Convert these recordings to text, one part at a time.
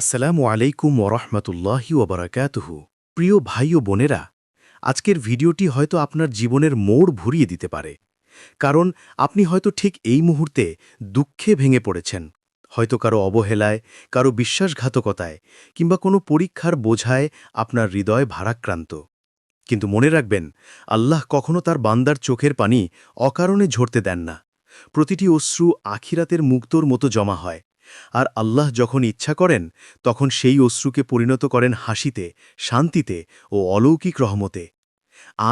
আসসালামু আলাইকুম ওরহমতুল্লাহি ওবরাকাতুহু প্রিয় ভাই ও বোনেরা, আজকের ভিডিওটি হয়তো আপনার জীবনের মোড় ভরিয়ে দিতে পারে, কারণ আপনি হয়তো ঠিক এই মুহূর্তে দুঃখে ভেঙে পড়েছেন। হয়তো কারও অবহেলায়, কারও বিশ্বাসঘাতকতায়, কিংবা কোনো পরীক্ষার বোঝায় আপনার হৃদয় ভারাক্রান্ত। কিন্তু মনে রাখবেন, আল্লাহ কখনো তার বান্দার চোখের পানি অকারণে ঝরতে দেন না। প্রতিটি অশ্রু আখিরাতের মুক্তোর মতো জমা হয়। আর আল্লাহ যখন ইচ্ছা করেন, তখন সেই অশ্রুকে পরিণত করেন হাসিতে, শান্তিতে ও অলৌকিক রহমতে।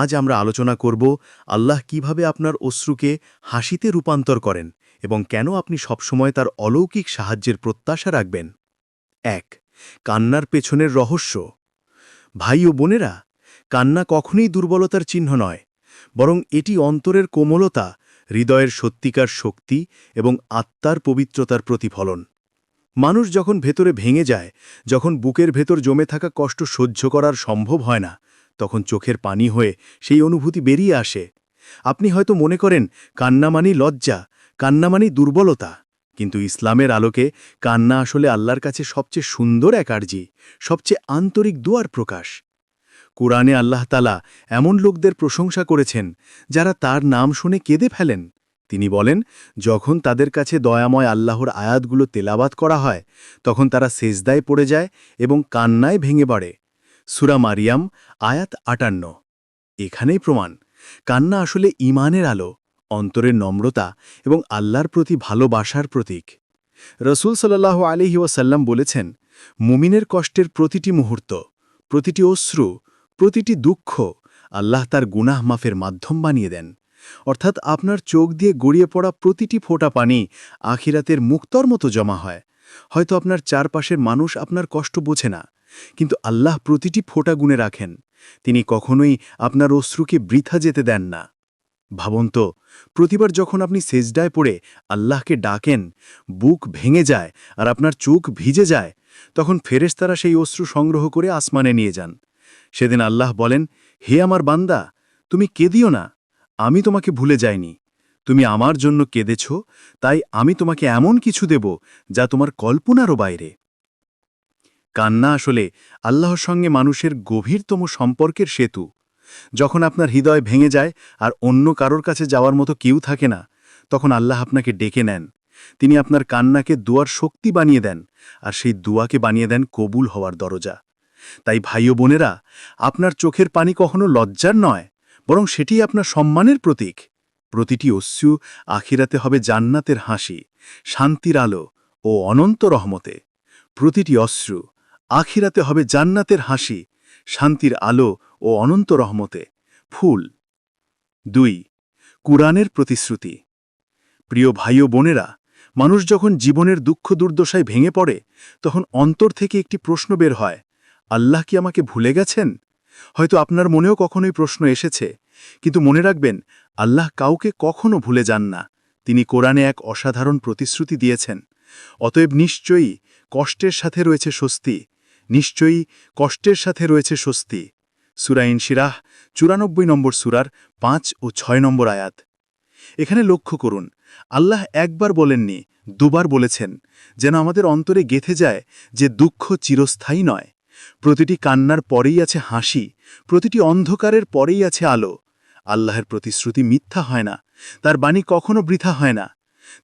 আজ আমরা আলোচনা করব, আল্লাহ কীভাবে আপনার অশ্রুকে হাসিতে রূপান্তর করেন এবং কেন আপনি সবসময় তার অলৌকিক সাহায্যের প্রত্যাশা রাখবেন। এক, কান্নার পেছনের রহস্য। ভাই ও বোনেরা, কান্না কখনই দুর্বলতার চিহ্ন নয়, বরং এটি অন্তরের কোমলতা হৃদয়ের সত্যিকার শক্তি এবং আত্মার পবিত্রতার প্রতিফলন। মানুষ যখন ভেতরে ভেঙে যায়, যখন বুকের ভেতর জমে থাকা কষ্ট সহ্য করার সম্ভব হয় না, তখন চোখের পানি হয়ে সেই অনুভূতি বেরিয়ে আসে। আপনি হয়তো মনে করেন, কান্নামানি লজ্জা, কান্নামানি দুর্বলতা, কিন্তু ইসলামের আলোকে কান্না আসলে আল্লাহর কাছে সবচেয়ে সুন্দর এক আর্জি, সবচেয়ে আন্তরিক দুয়ার প্রকাশ। কোরআনে আল্লাহ তালা এমন লোকদের প্রশংসা করেছেন, যারা তার নাম শুনে কেঁদে ফেলেন। তিনি বলেন, যখন তাদের কাছে দয়াময় আল্লাহর আয়াতগুলো তেলাবাত করা হয়, তখন তারা সেজদায় পড়ে যায় এবং কান্নায় ভেঙে পড়ে সুরা মারিয়াম, আয়াত আটান্ন। এখানেই প্রমাণ, কান্না আসলে ইমানের আলো, অন্তরের নম্রতা এবং আল্লাহর প্রতি ভালোবাসার প্রতীক। রসুল সাল্লাহ আলহি ওয়াসাল্লাম বলেছেন, মুমিনের কষ্টের প্রতিটি মুহূর্ত, প্রতিটি অশ্রু প্রতিটি দুঃখ আল্লাহ তার গুনাহ মাফের মাধ্যম বানিয়ে দেন। অর্থাৎ আপনার চোখ দিয়ে গড়িয়ে পড়া প্রতিটি ফোঁটা পানি আখিরাতের মুক্তর মতো জমা হয়। হয়তো আপনার চারপাশের মানুষ আপনার কষ্ট বোঝে না, কিন্তু আল্লাহ প্রতিটি ফোঁটা গুণে রাখেন। তিনি কখনোই আপনার অশ্রুকে বৃথা যেতে দেন না। ভাবুন তো, প্রতিবার যখন আপনি সেজডায় পড়ে আল্লাহকে ডাকেন, বুক ভেঙে যায় আর আপনার চোখ ভিজে যায়, তখন ফেরেশতারা সেই অশ্রু সংগ্রহ করে আসমানে নিয়ে যান। সেদিন আল্লাহ বলেন, হে আমার বান্দা, তুমি কেঁদিও না, আমি তোমাকে ভুলে যাইনি। তুমি আমার জন্য কেঁদেছ, তাই আমি তোমাকে এমন কিছু দেব যা তোমার কল্পনারও বাইরে। কান্না আসলে আল্লাহর সঙ্গে মানুষের গভীরতম সম্পর্কের সেতু। যখন আপনার হৃদয় ভেঙে যায় আর অন্য কারোর কাছে যাওয়ার মতো কেউ থাকে না, তখন আল্লাহ আপনাকে ডেকে নেন। তিনি আপনার কান্নাকে দুয়ার শক্তি বানিয়ে দেন, আর সেই দুয়াকে বানিয়ে দেন কবুল হওয়ার দরজা। তাই ভাই ও বোনেরা, আপনার চোখের পানি কখনো লজ্জার নয়, বরং সেটি আপনার সম্মানের প্রতীক। প্রতিটি অশ্রু আখিরাতে হবে জান্নাতের হাসি, শান্তির আলো ও অনন্ত রহমতে। প্রতিটি অশ্রু আখিরাতে হবে জান্নাতের হাসি, শান্তির আলো ও অনন্ত রহমতে। ফুল। দুই। কুরআনের প্রতিশ্রুতি। প্রিয় ভাই ও বোনেরা, মানুষ যখন জীবনের দুঃখ দুর্দশায় ভেঙে পড়ে, তখন অন্তর থেকে একটি প্রশ্ন বের হয় আল্লাহ কি আমাকে ভুলে গেছেন? হয়তো আপনার মনেও কখনোই প্রশ্ন এসেছে, কিন্তু মনে রাখবেন, আল্লাহ কাউকে কখনো ভুলে যান না। তিনি কোরআনে এক অসাধারণ প্রতিশ্রুতি দিয়েছেন, অতএব নিশ্চয়ই কষ্টের সাথে রয়েছে স্বস্তি, নিশ্চয়ই কষ্টের সাথে রয়েছে স্বস্তি। সুরাইন শিরাহ চুরানব্বই নম্বর সুরার পাঁচ ও ছয় নম্বর আয়াত। এখানে লক্ষ্য করুন, আল্লাহ একবার বলেননি, দুবার বলেছেন, যেন আমাদের অন্তরে গেথে যায় যে দুঃখ চিরস্থায়ী নয়। প্রতিটি কান্নার পরেই আছে হাসি, প্রতিটি অন্ধকারের পরেই আছে আলো। আল্লাহের প্রতিশ্রুতি মিথ্যা হয় না, তার বাণী কখনো বৃথা হয় না।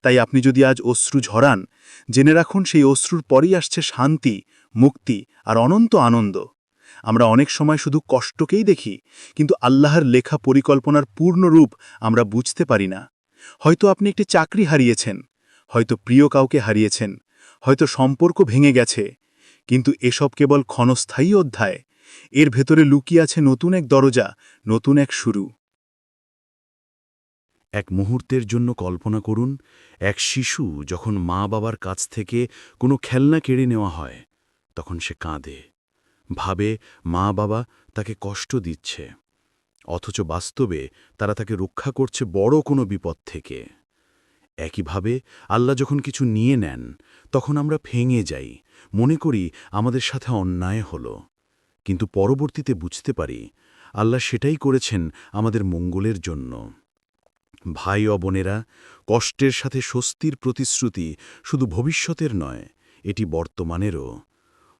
তাই আপনি যদি আজ অশ্রু ঝরান, জেনে রাখুন সেই অশ্রুর পরেই আসছে শান্তি, মুক্তি আর অনন্ত আনন্দ। আমরা অনেক সময় শুধু কষ্টকেই দেখি, কিন্তু আল্লাহর লেখা পরিকল্পনার পূর্ণ রূপ আমরা বুঝতে পারি না। হয়তো আপনি একটি চাকরি হারিয়েছেন, হয়তো প্রিয় কাউকে হারিয়েছেন, হয়তো সম্পর্ক ভেঙে গেছে কিন্তু এসব কেবল ক্ষণস্থায়ী অধ্যায়। এর ভেতরে লুকিয়ে আছে নতুন এক দরজা, নতুন এক শুরু। এক মুহূর্তের জন্য কল্পনা করুন, এক শিশু যখন মা বাবার কাছ থেকে কোনো খেলনা কেড়ে নেওয়া হয়, তখন সে কাঁদে। ভাবে মা বাবা তাকে কষ্ট দিচ্ছে, অথচ বাস্তবে তারা তাকে রক্ষা করছে বড় কোনো বিপদ থেকে। একইভাবে আল্লাহ যখন কিছু নিয়ে নেন, তখন আমরা ভেঙে যাই। মনে করি আমাদের সাথে অন্যায় হল। কিন্তু পরবর্তীতে বুঝতে পারি, আল্লাহ সেটাই করেছেন আমাদের মঙ্গলের জন্য। ভাই অবনেরা কষ্টের সাথে স্বস্তির প্রতিশ্রুতি শুধু ভবিষ্যতের নয়, এটি বর্তমানেরও।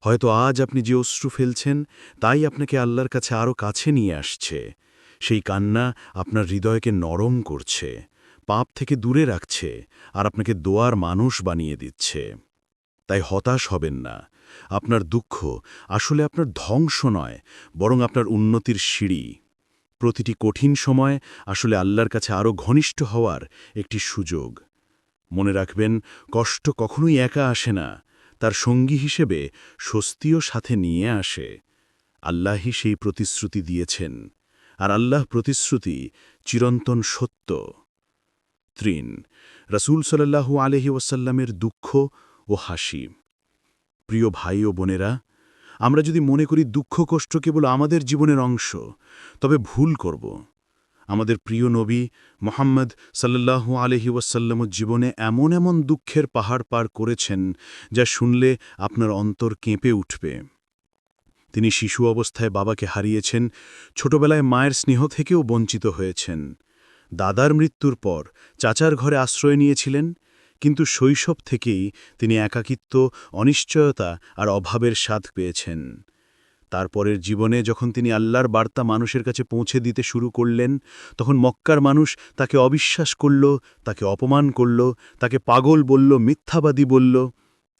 হয়তো আজ আপনি যে অশ্রু ফেলছেন, তাই আপনাকে আল্লাহর কাছে আরও কাছে নিয়ে আসছে। সেই কান্না আপনার হৃদয়কে নরম করছে। পাপ থেকে দূরে রাখছে আর আপনাকে দোয়ার মানুষ বানিয়ে দিচ্ছে। তাই হতাশ হবেন না। আপনার দুঃখ আসলে আপনার ধ্বংস নয়, বরং আপনার উন্নতির সিঁড়ি। প্রতিটি কঠিন সময় আসলে আল্লাহর কাছে আরও ঘনিষ্ঠ হওয়ার একটি সুযোগ। মনে রাখবেন, কষ্ট কখনোই একা আসে না। তার সঙ্গী হিসেবে স্বস্তিও সাথে নিয়ে আসে। আল্লাহই সেই প্রতিশ্রুতি দিয়েছেন। আর আল্লাহ প্রতিশ্রুতি চিরন্তন সত্য। ত্রিন রসুল সাল্লাহু আলহি ওয়াসাল্লামের দুঃখ ও হাসি। প্রিয় ভাই ও বোনেরা, আমরা যদি মনে করি দুঃখ কষ্ট কেবল আমাদের জীবনের অংশ, তবে ভুল করব। আমাদের প্রিয় নবী মোহাম্মদ সাল্লাহু আলহি ওয়াসাল্লামর জীবনে এমন এমন দুঃখের পাহাড় পার করেছেন যা শুনলে আপনার অন্তর কেঁপে উঠবে। তিনি শিশু অবস্থায় বাবাকে হারিয়েছেন, ছোটবেলায় মায়ের স্নেহ থেকেও বঞ্চিত হয়েছেন। দাদার মৃত্যুর পর চাচার ঘরে আশ্রয় নিয়েছিলেন, কিন্তু শৈশব থেকেই তিনি একাকিত্ব, অনিশ্চয়তা আর অভাবের স্বাদ পেয়েছেন। তারপরের জীবনে যখন তিনি আল্লাহর বার্তা মানুষের কাছে পৌঁছে দিতে শুরু করলেন, তখন মক্কার মানুষ তাকে অবিশ্বাস করল, তাকে অপমান করল, তাকে পাগল বলল, মিথ্যাবাদী বলল,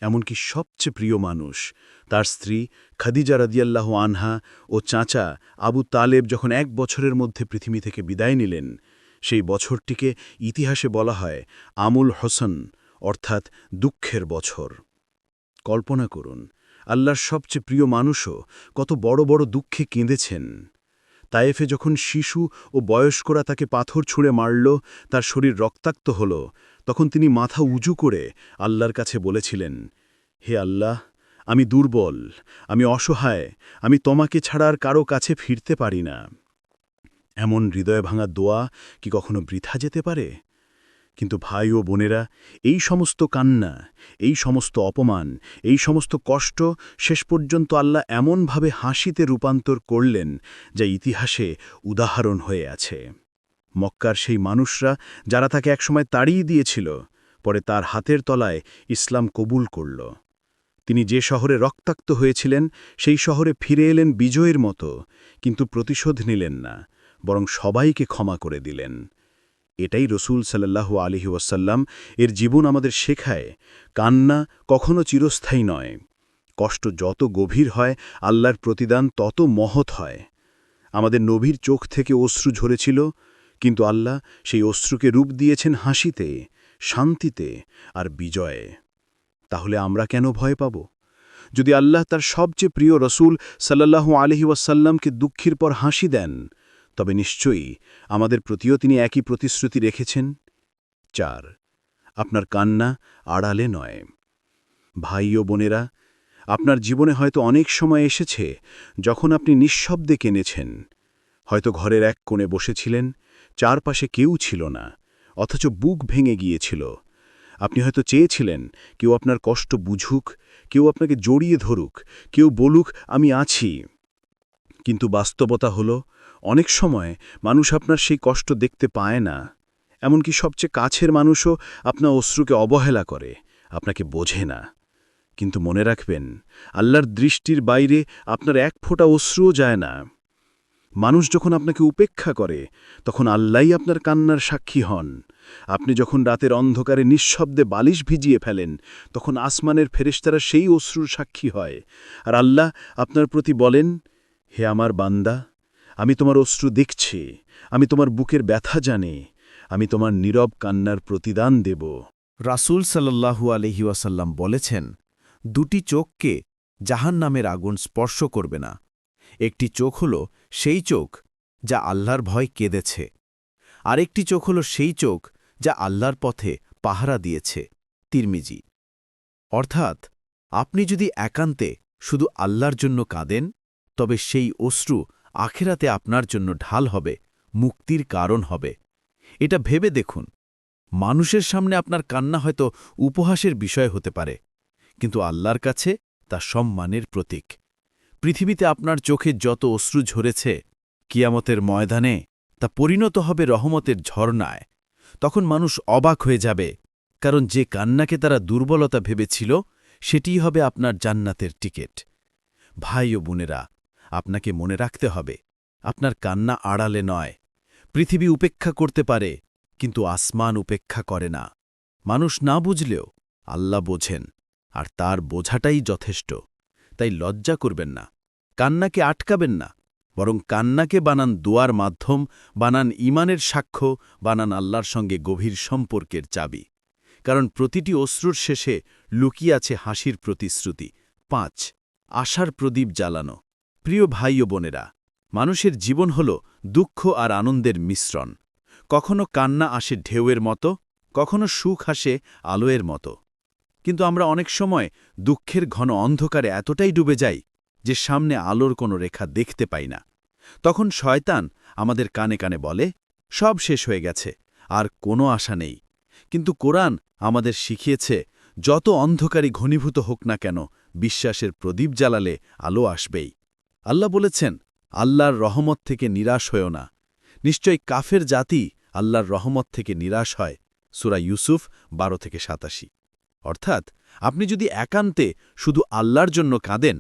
এমনকি সবচেয়ে প্রিয় মানুষ, তার স্ত্রী খাদিজা রাদিয়াল্লাহ আনহা ও চাচা আবু তালেব যখন এক বছরের মধ্যে পৃথিবী থেকে বিদায় নিলেন সেই বছরটিকে ইতিহাসে বলা হয় আমুল হোসন, অর্থাৎ দুঃখের বছর। কল্পনা করুন, আল্লাহর সবচেয়ে প্রিয় মানুষও কত বড় বড় দুঃখে কেঁদেছেন। তায়েফে যখন শিশু ও বয়স্করা তাকে পাথর ছুঁড়ে মারল, তার শরীর রক্তাক্ত হল, তখন তিনি মাথা উঁচু করে আল্লাহর কাছে বলেছিলেন, হে আল্লাহ, আমি দুর্বল, আমি অসহায়, আমি তোমাকে ছাড়া আর কারও কাছে ফিরতে পারি না। এমন হৃদয় ভাঙা দোয়া কি কখনো বৃথা যেতে পারে? কিন্তু ভাই ও বোনেরা, এই সমস্ত কান্না, এই সমস্ত অপমান, এই সমস্ত কষ্ট শেষ পর্যন্ত আল্লাহ এমনভাবে হাসিতে রূপান্তর করলেন যা ইতিহাসে উদাহরণ হয়ে আছে। মক্কার সেই মানুষরা যারা তাকে একসময় তাড়িয়ে দিয়েছিল, পরে তার হাতের তলায় ইসলাম কবুল করল। তিনি যে শহরে রক্তাক্ত হয়েছিলেন, সেই শহরে ফিরে এলেন বিজয়ের মতো, কিন্তু প্রতিশোধ নিলেন না। বরং সবাইকে ক্ষমা করে দিলেন। এটাই রসুল সাল্লাল্লাহু আলিহি ওয়াসাল্লাম এর জীবন আমাদের শেখায়, কান্না কখনো চিরস্থায়ী নয়। কষ্ট যত গভীর হয়, আল্লাহর প্রতিদান তত মহৎ হয়। আমাদের নবীর চোখ থেকে অশ্রু ঝরেছিল, কিন্তু আল্লাহ সেই অশ্রুকে রূপ দিয়েছেন হাসিতে, শান্তিতে আর বিজয়ে। তাহলে আমরা কেন ভয় পাব? যদি আল্লাহ তার সবচেয়ে প্রিয় রসুল সাল্লাল্লাহু আলহি ওয়াসাল্লামকে দুঃখের পর হাসি দেন তবে নিশ্চয়ই আমাদের প্রতিও তিনি একই প্রতিশ্রুতি রেখেছেন। চার, আপনার কান্না আড়ালে নয়। ভাই ও বোনেরা, আপনার জীবনে হয়তো অনেক সময় এসেছে যখন আপনি নিঃশব্দে কেনেছেন হয়তো ঘরের এক কোণে বসেছিলেন, চারপাশে কেউ ছিল না, অথচ বুক ভেঙে গিয়েছিল। আপনি হয়তো চেয়েছিলেন, কেউ আপনার কষ্ট বুঝুক, কেউ আপনাকে জড়িয়ে ধরুক, কেউ বলুক, আমি আছি। কিন্তু বাস্তবতা হলো অনেক সময় মানুষ আপনার সেই কষ্ট দেখতে পায় না। এমনকি সবচেয়ে কাছের মানুষও আপনার অশ্রুকে অবহেলা করে, আপনাকে বোঝে না। কিন্তু মনে রাখবেন, আল্লাহর দৃষ্টির বাইরে আপনার এক ফোঁটা অশ্রুও যায় না। মানুষ যখন আপনাকে উপেক্ষা করে, তখন আল্লাহই আপনার কান্নার সাক্ষী হন। আপনি যখন রাতের অন্ধকারে নিঃশব্দে বালিশ ভিজিয়ে ফেলেন, তখন আসমানের ফেরেশতারা সেই অশ্রুর সাক্ষী হয়। আর আল্লাহ আপনার প্রতি বলেন, হে আমার বান্দা আমি তোমার অশ্রু দেখছি, আমি তোমার বুকের ব্যথা জানি, আমি তোমার নীরব কান্নার প্রতিদান দেব। রাসূল সাল্লাল্লাহু আলহি ওয়াসাল্লাম বলেছেন, দুটি চোখকে জাহান নামের আগুন স্পর্শ করবে না। একটি চোখ হল সেই চোখ যা আল্লাহর ভয় কেঁদেছে, আরেকটি চোখ হল সেই চোখ যা আল্লাহর পথে পাহারা দিয়েছে। তিরমিজি, অর্থাৎ আপনি যদি একান্তে শুধু আল্লাহর জন্য কাঁদেন, তবে সেই অশ্রু আখেরাতে আপনার জন্য ঢাল হবে, মুক্তির কারণ হবে। এটা ভেবে দেখুন, মানুষের সামনে আপনার কান্না হয়তো উপহাসের বিষয় হতে পারে, কিন্তু আল্লাহর কাছে তা সম্মানের প্রতীক। পৃথিবীতে আপনার চোখে যত অশ্রু ঝরেছে, কিয়ামতের ময়দানে তা পরিণত হবে রহমতের ঝর্ণায়। তখন মানুষ অবাক হয়ে যাবে, কারণ যে কান্নাকে তারা দুর্বলতা ভেবেছিল, সেটিই হবে আপনার জান্নাতের টিকিট। ভাই ও বোনেরা আপনাকে মনে রাখতে হবে, আপনার কান্না আড়ালে নয়। পৃথিবী উপেক্ষা করতে পারে, কিন্তু আসমান উপেক্ষা করে না। মানুষ না বুঝলেও আল্লাহ বোঝেন, আর তার বোঝাটাই যথেষ্ট। তাই লজ্জা করবেন না, কান্নাকে আটকাবেন না, বরং কান্নাকে বানান দোয়ার মাধ্যম, বানান ইমানের সাক্ষ্য, বানান আল্লাহর সঙ্গে গভীর সম্পর্কের চাবি। কারণ প্রতিটি অশ্রুর শেষে লুকিয়ে আছে হাসির প্রতিশ্রুতি। পাঁচ, আশার প্রদীপ জ্বালানো। প্রিয় ভাই ও বোনেরা, মানুষের জীবন হল দুঃখ আর আনন্দের মিশ্রণ। কখনো কান্না আসে ঢেউয়ের মতো, কখনো সুখ আসে আলোয়ের মতো। কিন্তু আমরা অনেক সময় দুঃখের ঘন অন্ধকারে এতটাই ডুবে যাই যে সামনে আলোর কোনো রেখা দেখতে পাই না। তখন শয়তান আমাদের কানে কানে বলে, সব শেষ হয়ে গেছে, আর কোনো আশা নেই। কিন্তু কোরআন আমাদের শিখিয়েছে, যত অন্ধকারী ঘনীভূত হোক না কেন, বিশ্বাসের প্রদীপ জ্বালালে আলো আসবেই। আল্লাহ বলেছেন, আল্লাহর রহমত থেকে নিরাশ হয়েও না। নিশ্চয়ই কাফের জাতি আল্লাহর রহমত থেকে নিরাশ হয়। সুরা ইউসুফ, বারো থেকে সাতাশি। অর্থাৎ, আপনি যদি একান্তে শুধু আল্লাহর জন্য কাঁদেন,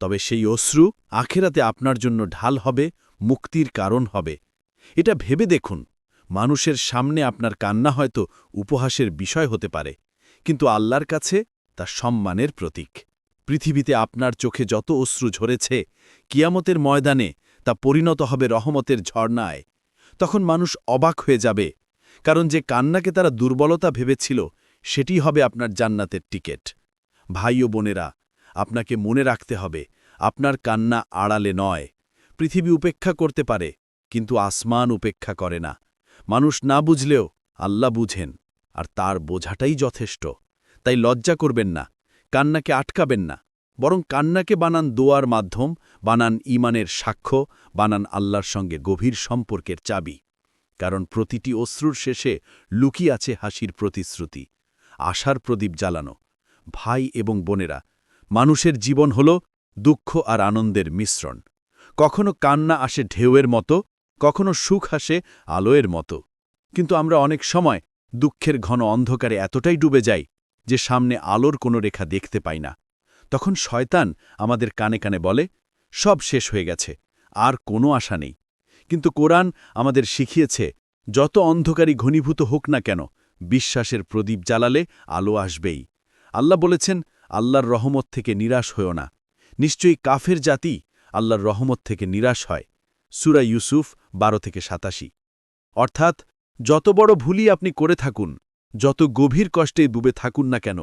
তবে সেই অশ্রু আখেরাতে আপনার জন্য ঢাল হবে, মুক্তির কারণ হবে। এটা ভেবে দেখুন, মানুষের সামনে আপনার কান্না হয়তো উপহাসের বিষয় হতে পারে, কিন্তু আল্লাহর কাছে তা সম্মানের প্রতীক। পৃথিবীতে আপনার চোখে যত অশ্রু ঝরেছে, কিয়ামতের ময়দানে তা পরিণত হবে রহমতের ঝর্ণায়। তখন মানুষ অবাক হয়ে যাবে, কারণ যে কান্নাকে তারা দুর্বলতা ভেবেছিল, সেটি হবে আপনার জান্নাতের টিকেট। ভাই ও বোনেরা, আপনাকে মনে রাখতে হবে, আপনার কান্না আড়ালে নয়। পৃথিবী উপেক্ষা করতে পারে, কিন্তু আসমান উপেক্ষা করে না। মানুষ না বুঝলেও আল্লাহ বুঝেন, আর তার বোঝাটাই যথেষ্ট। তাই লজ্জা করবেন না। কান্নাকে আটকাবেন না, বরং কান্নাকে বানান দোয়ার মাধ্যম, বানান ইমানের সাক্ষ্য, বানান আল্লাহর সঙ্গে গভীর সম্পর্কের চাবি। কারণ প্রতিটি অশ্রুর শেষে লুকি আছে হাসির প্রতিশ্রুতি, আশার প্রদীপ জ্বালানো। ভাই এবং বোনেরা, মানুষের জীবন হল দুঃখ আর আনন্দের মিশ্রণ। কখনো কান্না আসে ঢেউয়ের মতো, কখনো সুখ আসে আলোয়ের মতো। কিন্তু আমরা অনেক সময় দুঃখের ঘন অন্ধকারে এতটাই ডুবে যাই যে সামনে আলোর কোনো রেখা দেখতে পাই না। তখন শয়তান আমাদের কানে কানে বলে, সব শেষ হয়ে গেছে, আর কোনো আশা নেই। কিন্তু কোরআন আমাদের শিখিয়েছে, যত অন্ধকারী ঘনীভূত হোক না কেন, বিশ্বাসের প্রদীপ জ্বালালে আলো আসবেই। আল্লাহ বলেছেন, আল্লাহর রহমত থেকে নিরাশ হয়েও না। নিশ্চয়ই কাফের জাতি আল্লাহর রহমত থেকে নিরাশ হয়। সুরা ইউসুফ বারো থেকে সাতাশি। অর্থাৎ, যত বড় ভুলই আপনি করে থাকুন যত গভীর কষ্টে ডুবে থাকুন না কেন,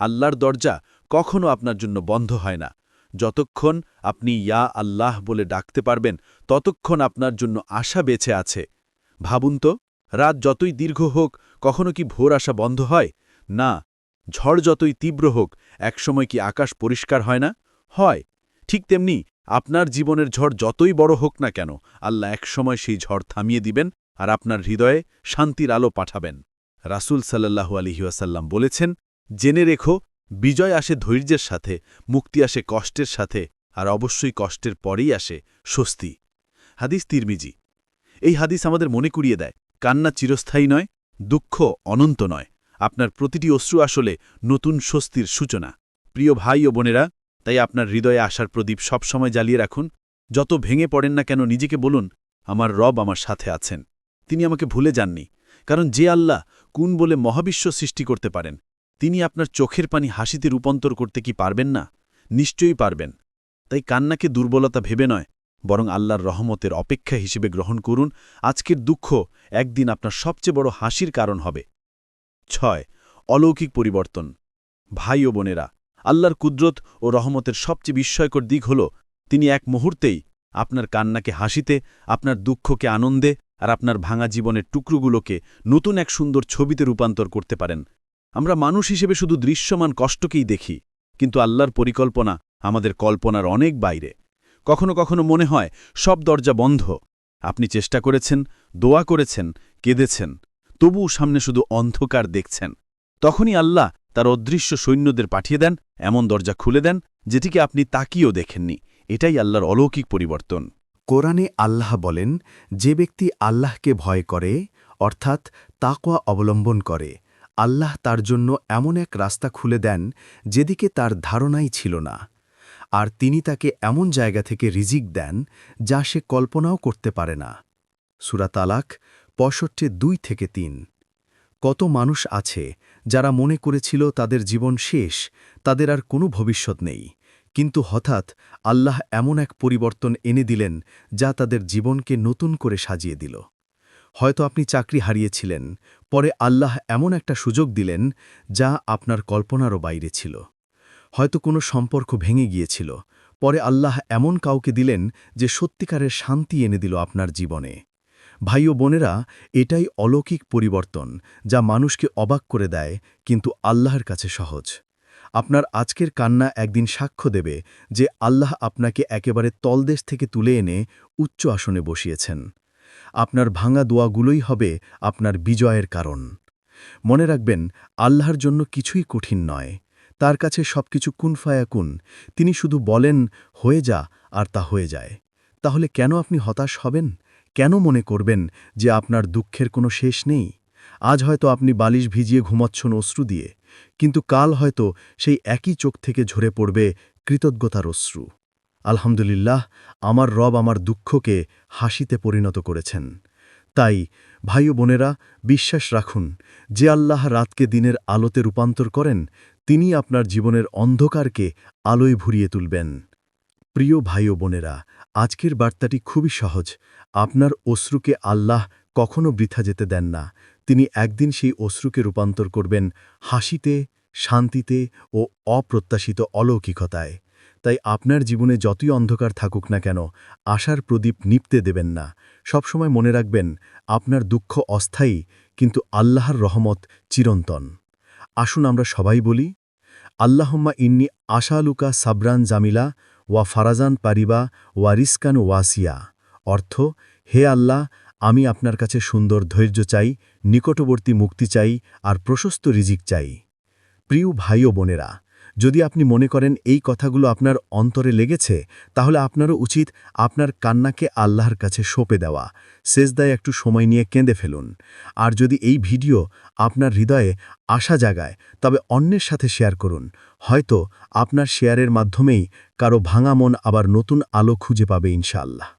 আল্লাহর দরজা কখনো আপনার জন্য বন্ধ হয় না। যতক্ষণ আপনি ইয়া আল্লাহ বলে ডাকতে পারবেন, ততক্ষণ আপনার জন্য আশা বেছে আছে। ভাবুন তো, রাত যতই দীর্ঘ হোক, কখনো কি ভোর আসা বন্ধ হয়? না, ঝড় যতই তীব্র হোক, একসময় কি আকাশ পরিষ্কার হয় না? হয়, ঠিক তেমনি আপনার জীবনের ঝড় যতই বড় হোক না কেন, আল্লাহ একসময় সেই ঝড় থামিয়ে দিবেন আর আপনার হৃদয়ে শান্তির আলো পাঠাবেন। রাসুল সাল্লাহু আলহিউসাল্লাম বলেছেন, জেনে রেখো, বিজয় আসে ধৈর্যের সাথে, মুক্তি আসে কষ্টের সাথে, আর অবশ্যই কষ্টের পরেই আসে স্বস্তি। হাদিস তিরমিজি। এই হাদিস আমাদের মনে করিয়ে দেয়, কান্না চিরস্থায়ী নয়, দুঃখ অনন্ত নয়। আপনার প্রতিটি অশ্রু আসলে নতুন স্বস্তির সূচনা। প্রিয় ভাই ও বোনেরা, তাই আপনার হৃদয়ে আসার প্রদীপ সবসময় জ্বালিয়ে রাখুন। যত ভেঙে পড়েন না কেন, নিজেকে বলুন, আমার রব আমার সাথে আছেন। তিনি আমাকে ভুলে যাননি। কারণ যে আল্লাহ কুন বলে মহাবিশ্ব সৃষ্টি করতে পারেন, তিনি আপনার চোখের পানি হাসিতে রূপান্তর করতে কি পারবেন না? নিশ্চয়ই পারবেন। তাই কান্নাকে দুর্বলতা ভেবে নয়, বরং আল্লাহর রহমতের অপেক্ষা হিসেবে গ্রহণ করুন। আজকের দুঃখ একদিন আপনার সবচেয়ে বড় হাসির কারণ হবে। ছয়, অলৌকিক পরিবর্তন। ভাই ও বোনেরা, আল্লাহর কুদরত ও রহমতের সবচেয়ে বিস্ময়কর দিক হল, তিনি এক মুহূর্তেই আপনার কান্নাকে হাসিতে, আপনার দুঃখকে আনন্দে আর আপনার ভাঙা জীবনের টুকরোগুলোকে নতুন এক সুন্দর ছবিতে রূপান্তর করতে পারেন। আমরা মানুষ হিসেবে শুধু দৃশ্যমান কষ্টকেই দেখি, কিন্তু আল্লাহর পরিকল্পনা আমাদের কল্পনার অনেক বাইরে। কখনো কখনো মনে হয়, সব দরজা বন্ধ। আপনি চেষ্টা করেছেন, দোয়া করেছেন, কেঁদেছেন, তবুও সামনে শুধু অন্ধকার দেখছেন। তখনই আল্লাহ তার অদৃশ্য সৈন্যদের পাঠিয়ে দেন, এমন দরজা খুলে দেন, যেটিকে আপনি তাকিয়েও দেখেননি। এটাই আল্লাহর অলৌকিক পরিবর্তন। কোরআনে আল্লাহ বলেন, যে ব্যক্তি আল্লাহকে ভয় করে, অর্থাৎ তাকওয়া অবলম্বন করে, আল্লাহ তার জন্য এমন এক রাস্তা খুলে দেন যেদিকে তার ধারণাই ছিল না। আর তিনি তাকে এমন জায়গা থেকে রিজিক দেন যা সে কল্পনাও করতে পারে না। সুরা তালাক পঁয়ষট্টি দুই থেকে তিন। কত মানুষ আছে যারা মনে করেছিল তাদের জীবন শেষ, তাদের আর কোনো ভবিষ্যৎ নেই। কিন্তু হঠাৎ আল্লাহ এমন এক পরিবর্তন এনে দিলেন যা তাদের জীবনকে নতুন করে সাজিয়ে দিল। হয়তো আপনি চাকরি হারিয়েছিলেন, পরে আল্লাহ এমন একটা সুযোগ দিলেন যা আপনার কল্পনারও বাইরে ছিল। হয়তো কোনো সম্পর্ক ভেঙে গিয়েছিল, পরে আল্লাহ এমন কাউকে দিলেন যে সত্যিকারের শান্তি এনে দিল আপনার জীবনে। ভাই ও বোনেরা, এটাই অলৌকিক পরিবর্তন যা মানুষকে অবাক করে দেয়, কিন্তু আল্লাহর কাছে সহজ। আপনার আজকের কান্না একদিন সাক্ষ্য দেবে যে আল্লাহ আপনাকে একেবারে তলদেশ থেকে তুলে এনে উচ্চ আসনে বসিয়েছেন। আপনার ভাঙা দোয়াগুলোই হবে আপনার বিজয়ের কারণ। মনে রাখবেন, আল্লাহর জন্য কিছুই কঠিন নয়। তার কাছে সবকিছু কুনফায়াকুন তিনি শুধু বলেন, হয়ে যা আর তা হয়ে যায়। তাহলে কেন আপনি হতাশ হবেন? কেন মনে করবেন যে আপনার দুঃখের কোনো শেষ নেই? আজ হয়তো আপনি বালিশ ভিজিয়ে ঘুমাচ্ছন অশ্রু দিয়ে কিন্তু কাল হয়তো সেই একই চোখ থেকে ঝরে পড়বে কৃতজ্ঞতার অশ্রু। আলহামদুলিল্লাহ, আমার রব আমার দুঃখকে হাসিতে পরিণত করেছেন। তাই, ভাই বোনেরা, বিশ্বাস রাখুন, যে আল্লাহ রাতকে দিনের আলোতে রূপান্তর করেন, তিনি আপনার জীবনের অন্ধকারকে আলোয় ভরিয়ে তুলবেন। প্রিয় ভাই বোনেরা, আজকের বার্তাটি খুবই সহজ। আপনার অশ্রুকে আল্লাহ কখনো বৃথা যেতে দেন না। তিনি একদিন সেই অশ্রুকে রূপান্তর করবেন হাসিতে, শান্তিতে ও অপ্রত্যাশিত অলৌকিকতায়। তাই আপনার জীবনে যতই অন্ধকার থাকুক না কেন, আশার প্রদীপ নিপতে দেবেন না। সবসময় মনে রাখবেন, আপনার দুঃখ অস্থায়ী, কিন্তু আল্লাহর রহমত চিরন্তন। আসুন আমরা সবাই বলি, আল্লাহম্মা ইন্নি আশালুকা সাবরান জামিলা ওয়া ফারাজান পারিবা ওয়া রিস্কান ওয়াসিয়া। অর্থ, হে আল্লাহ আমি আপনার কাছে সুন্দর ধৈর্য চাই, নিকটবর্তী মুক্তি চাই আর প্রশস্ত রিজিক চাই। প্রিয় ভাই ও বোনেরা, যদি আপনি মনে করেন এই কথাগুলো আপনার অন্তরে লেগেছে, তাহলে আপনারও উচিত আপনার কান্নাকে আল্লাহর কাছে সঁপে দেওয়া, সেজদায় একটু সময় নিয়ে কেঁদে ফেলুন। আর যদি এই ভিডিও আপনার হৃদয়ে আশা জাগায়, তবে অন্যের সাথে শেয়ার করুন। হয়তো আপনার শেয়ারের মাধ্যমেই কারও ভাঙা মন আবার নতুন আলো খুঁজে পাবে ইনশাআল্লাহ।